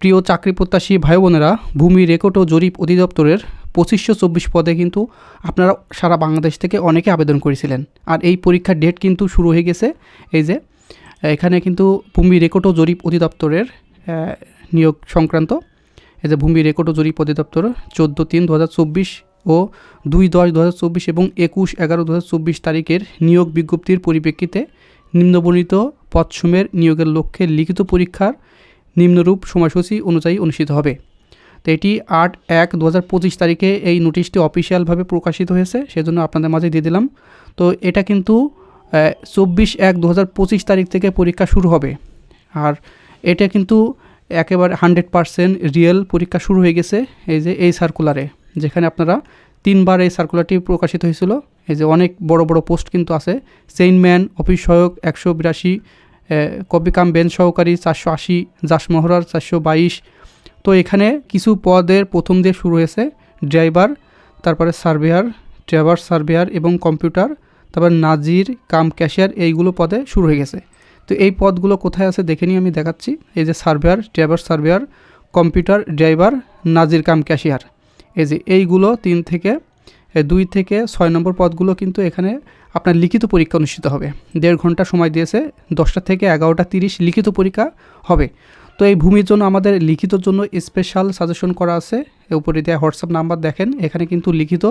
প্রিয় চাকরি প্রত্যাশী ভাই বোনেরা ভূমি রেকর্ড ও জরিপ অধিদপ্তরের পঁচিশশো চব্বিশ পদে কিন্তু আপনারা সারা বাংলাদেশ থেকে অনেকে আবেদন করেছিলেন। আর এই পরীক্ষার ডেট কিন্তু শুরু হয়ে গেছে। এই যে, এখানে কিন্তু ভূমি রেকর্ড ও জরিপ অধিদপ্তরের নিয়োগ সংক্রান্ত, এই যে ভূমি রেকর্ড ও জরিপ অধিদপ্তর চোদ্দ তিন দু ও দুই দশ দু এবং একুশ এগারো দু তারিখের নিয়োগ বিজ্ঞপ্তির পরিপ্রেক্ষিতে নিম্নবর্ণিত পদসমের নিয়োগের লক্ষ্যে লিখিত পরীক্ষার নিম্নরূপ সময়সূচি অনুযায়ী অনুষ্ঠিত হবে। তো এটি আট এক দু পঁচিশ তারিখে এই নোটিশটি অফিসিয়ালভাবে প্রকাশিত হয়েছে, সেজন্য আপনাদের মাঝে দিয়ে দিলাম। তো এটা কিন্তু চব্বিশ এক দু পঁচিশ তারিখ থেকে পরীক্ষা শুরু হবে। আর এটা কিন্তু একেবারে হান্ড্রেড পারসেন্ট রিয়েল পরীক্ষা শুরু হয়ে গেছে এই যে এই সার্কুলারে, যেখানে আপনারা তিনবার এই সার্কুলারটি প্রকাশিত হয়েছিল। এই যে অনেক বড় বড় পোস্ট কিন্তু আছে চেইনম্যান অফিস সহায়ক একশো বিরাশি কবিকাম বেন সহকারী চারশো আশি জাসমহরার চারশো বাইশ। তো এখানে কিছু পদের প্রথম দিয়ে শুরু হয়েছে, ড্রাইভার, তারপরে সার্ভেয়ার, ড্রাইভার, সার্ভেয়ার এবং কম্পিউটার, তারপর নাজির, কাম ক্যাশিয়ার এইগুলো পদে শুরু হয়ে গেছে। তো এই পদগুলো কোথায় আছে দেখে নিয়ে আমি দেখাচ্ছি। এই যে surveyor, driver, surveyor, computer, driver, নাজির, কাম ক্যাশিয়ার। এই যে এইগুলো তিন থেকে দুই থেকে ছয় নম্বর পদগুলো কিন্তু এখানে আপনার লিখিত পরীক্ষা অনুষ্ঠিত হবে। দেড় ঘণ্টা সময় দিয়েছে, দশটা থেকে এগারোটা তিরিশ লিখিত পরীক্ষা হবে। তো এই ভূমির জন্য আমাদের লিখিতর জন্য স্পেশাল সাজেশন করা আছে। উপরে দেওয়া হোয়াটসঅ্যাপ নাম্বার দেখেন, এখানে কিন্তু লিখিত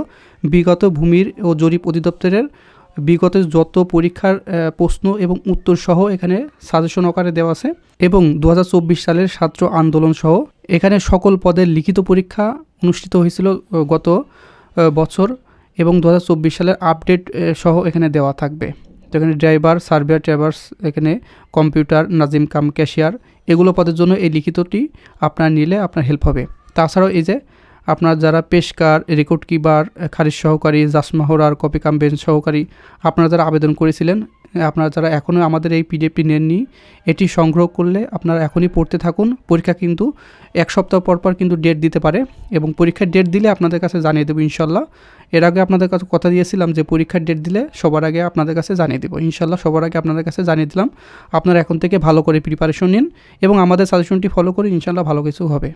বিগত ভূমির ও জরিপ অধিদপ্তরের বিগত যত পরীক্ষার প্রশ্ন এবং উত্তর সহ এখানে সাজেশন আকারে দেওয়া আছে এবং দু হাজার চব্বিশ সালের ছাত্র আন্দোলন সহ এখানে সকল পদের লিখিত পরীক্ষা অনুষ্ঠিত হয়েছিল গত বছর এবং দু হাজার চব্বিশ সালের আপডেট সহ এখানে দেওয়া থাকবে। তো এখানে ড্রাইভার, সার্ভেয়ার ট্রাইভার্স এখানে কম্পিউটার, নাজিম কাম, ক্যাশিয়ার, এগুলো পদের জন্য এই লিখিতটি আপনার নিলে আপনার হেল্প হবে। তাছাড়াও এই যে আপনার যারা পেশকার, রেকর্ড কিবার খারিজ সহকারী জাসমাহরার কপি বেঞ্চ সহকারী, আপনারা যারা আবেদন করেছিলেন, আপনারা যারা এখনও আমাদের এই পিডিএফটি নেননি, এটি সংগ্রহ করলে আপনারা এখনই পড়তে থাকুন। পরীক্ষা কিন্তু এক সপ্তাহ পর পর কিন্তু ডেট দিতে পারে এবং পরীক্ষার ডেট দিলে আপনাদের কাছে জানিয়ে দেবো ইনশাল্লাহ। এর আগে আপনাদের কাছে কথা দিয়েছিলাম যে পরীক্ষার ডেট দিলে সবার আগে আপনাদের কাছে জানিয়ে দেবো। ইনশাল্লাহ সবার আগে আপনাদের কাছে জানিয়ে দিলাম। আপনারা এখন থেকে ভালো করে প্রিপারেশন নিন এবং আমাদের সাজেশনটি ফলো করে ইনশাল্লাহ ভালো কিছু হবে।